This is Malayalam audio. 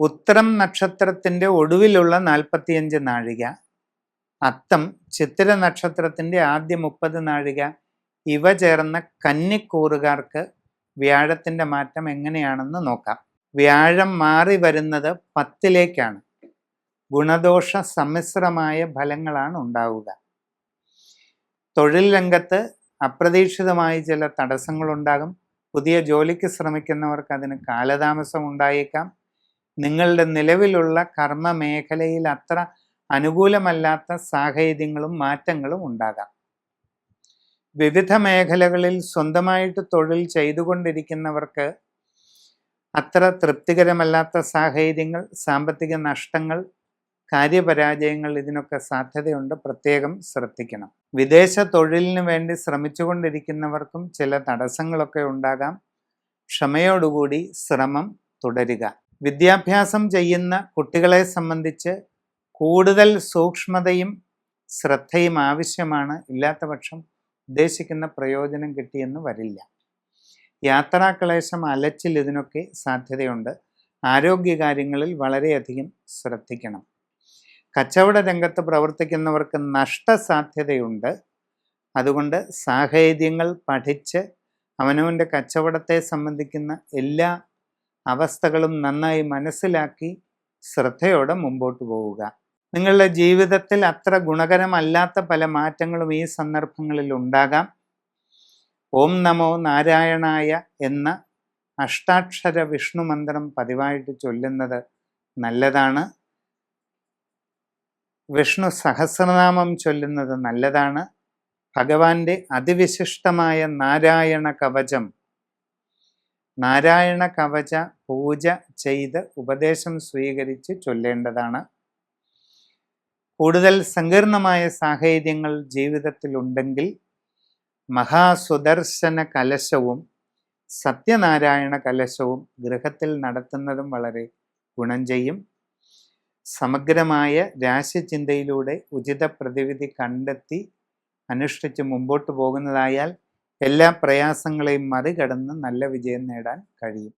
ഉത്തരം നക്ഷത്രത്തിന്റെ ഒടുവിലുള്ള നാൽപ്പത്തിയഞ്ച് നാഴിക അത്തം ചിത്തിര നക്ഷത്രത്തിന്റെ ആദ്യ മുപ്പത് നാഴിക ഇവ ചേർന്ന കന്നിക്കൂറുകാർക്ക് വ്യാഴത്തിന്റെ മാറ്റം എങ്ങനെയാണെന്ന് നോക്കാം. വ്യാഴം മാറി വരുന്നത് പത്തിലേക്കാണ്. ഗുണദോഷ സമ്മിശ്രമായ ഫലങ്ങളാണ് ഉണ്ടാവുക. തൊഴിൽ രംഗത്ത് അപ്രതീക്ഷിതമായി ചില തടസ്സങ്ങളുണ്ടാകും. പുതിയ ജോലിക്ക് ശ്രമിക്കുന്നവർക്ക് അതിന് കാലതാമസം ഉണ്ടായേക്കാം. നിങ്ങളുടെ നിലവിലുള്ള കർമ്മ മേഖലയിൽ അത്ര അനുകൂലമല്ലാത്ത സാഹചര്യങ്ങളും മാറ്റങ്ങളും ഉണ്ടാകാം. വിവിധ മേഖലകളിൽ സ്വന്തമായിട്ട് തൊഴിൽ ചെയ്തുകൊണ്ടിരിക്കുന്നവർക്ക് അത്ര തൃപ്തികരമല്ലാത്ത സാഹചര്യങ്ങൾ സാമ്പത്തിക നഷ്ടങ്ങൾ കാര്യപരാജയങ്ങൾ ഇതിനൊക്കെ സാധ്യതയുണ്ട്. പ്രത്യേകം ശ്രദ്ധിക്കണം. വിദേശ തൊഴിലിന് വേണ്ടി ശ്രമിച്ചുകൊണ്ടിരിക്കുന്നവർക്കും ചില തടസ്സങ്ങളൊക്കെ ഉണ്ടാകാം. ക്ഷമയോടുകൂടി ശ്രമം തുടരുക. വിദ്യാഭ്യാസം ചെയ്യുന്ന കുട്ടികളെ സംബന്ധിച്ച് കൂടുതൽ സൂക്ഷ്മതയും ശ്രദ്ധയും ആവശ്യമാണ്. ഇല്ലാത്ത പക്ഷം ഉദ്ദേശിക്കുന്ന പ്രയോജനം കിട്ടിയെന്ന് വരില്ല. യാത്രാക്ലേശം അലച്ചിൽ ഇതിനൊക്കെ സാധ്യതയുണ്ട്. ആരോഗ്യകാര്യങ്ങളിൽ വളരെയധികം ശ്രദ്ധിക്കണം. കച്ചവട രംഗത്ത് പ്രവർത്തിക്കുന്നവർക്ക് നഷ്ടസാധ്യതയുണ്ട് അതുകൊണ്ട് സാഹചര്യങ്ങൾ പഠിച്ച് അവനവന്റെ കച്ചവടത്തെ സംബന്ധിക്കുന്ന എല്ലാ അവസ്ഥകളും നന്നായി മനസ്സിലാക്കി ശ്രദ്ധയോടെ മുമ്പോട്ട് പോവുക. നിങ്ങളുടെ ജീവിതത്തിൽ അത്ര ഗുണകരമല്ലാത്ത പല മാറ്റങ്ങളും ഈ സന്ദർഭങ്ങളിൽ ഉണ്ടാകാം. ഓം നമോ നാരായണായ എന്ന അഷ്ടാക്ഷര വിഷ്ണു മന്ത്രം പതിവായിട്ട് ചൊല്ലുന്നത് നല്ലതാണ്. വിഷ്ണു സഹസ്രനാമം ചൊല്ലുന്നത് നല്ലതാണ്. ഭഗവാന്റെ അതിവിശിഷ്ടമായ നാരായണ കവചം നാരായണ കവച പൂജ ചെയ്ത് ഉപദേശം സ്വീകരിച്ച് ചൊല്ലേണ്ടതാണ്. കൂടുതൽ സങ്കീർണമായ സാഹചര്യങ്ങൾ ജീവിതത്തിലുണ്ടെങ്കിൽ മഹാസുദർശന കലശവും സത്യനാരായണ കലശവും ഗൃഹത്തിൽ നടത്തുന്നതും വളരെ ഗുണം ചെയ്യും. സമഗ്രമായ രാശിചിന്തയിലൂടെ ഉചിത പ്രതിവിധി കണ്ടെത്തി അനുഷ്ഠിച്ച് മുമ്പോട്ട് പോകുന്നതായാൽ എല്ലാ പ്രയാസങ്ങളെയും മറികടന്ന് നല്ല വിജയം നേടാൻ കഴിയും.